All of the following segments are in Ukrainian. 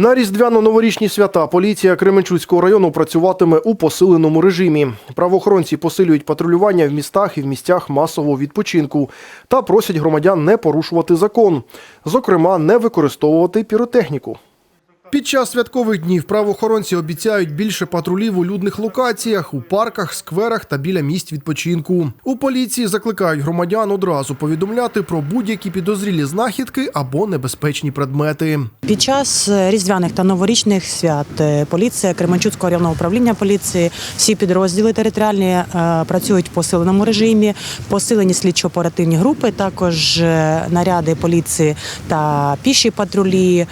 На різдвяно-новорічні свята поліція Кременчуцького району працюватиме у посиленому режимі. Правоохоронці посилюють патрулювання в містах і в місцях масового відпочинку та просять громадян не порушувати закон, зокрема, не використовувати піротехніку. Під час святкових днів правоохоронці обіцяють більше патрулів у людних локаціях, у парках, скверах та біля місць відпочинку. У поліції закликають громадян одразу повідомляти про будь-які підозрілі знахідки або небезпечні предмети. Під час е, різдвяних та новорічних свят е, поліція Кременчуцького районного управління поліції, всі підрозділи територіальні е, працюють в посиленому режимі, посилені слідчо-оперативні групи, також наряди поліції та піші патрулі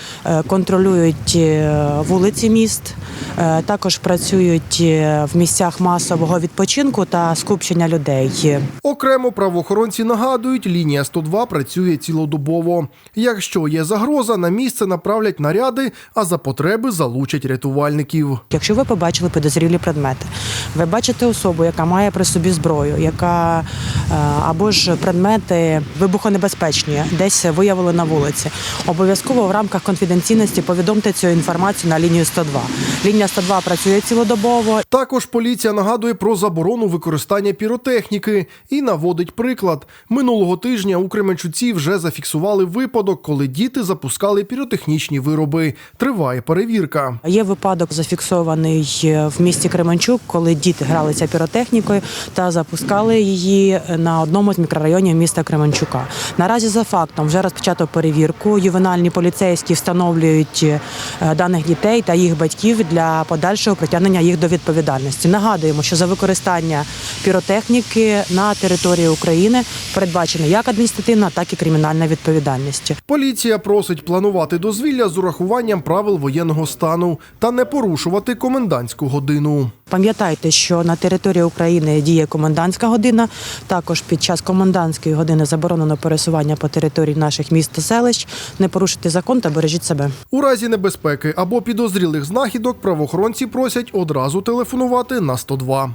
контролюють е, вулиці міст. е, Також працюють е, в місцях масового відпочинку та скупчення людей. Окремо правоохоронці нагадують, лінія 102 працює цілодобово. Якщо є загроза, на місце направлять наряди, а за потреби залучать рятувальників. Якщо ви побачили підозрілі предмети, ви бачите особу, яка має при собі зброю, яка або ж предмети вибухонебезпечні, десь виявили на вулиці. Обов'язково в рамках конфіденційності повідомте цю інформацію на лінію 102. Лінія 102 працює цілодобово. Також поліція нагадує про заборону використання піротехніки і наводить приклад. Минулого тижня у Кременчуці вже зафіксували випадок, коли діти запускали піротехнічні вироби. Триває перевірка. Є випадок зафіксований е, в місті Кременчук, коли діти гралися піротехнікою та запускали її на одному з мікрорайонів міста Кременчука. Наразі за фактом вже розпочато перевірку. Ювенальні поліцейські встановлюють е, даних дітей та їх батьків для подальшого притягнення їх до відповідальності. Нагадуємо, що за використання піротехніки на території України передбачена як адміністративна, так і кримінальна відповідальність. Поліція просить планувати дозвілля з урахуванням правил воєнного стану та не порушувати комендантську годину. Пам'ятайте, що на території України діє комендантська година. Також під час комендантської години заборонено пересування по території наших міст та селищ. Не порушуйте закон та бережіть себе. У разі небезпеки або підозрілих знахідок правоохоронці просять одразу телефонувати на 102.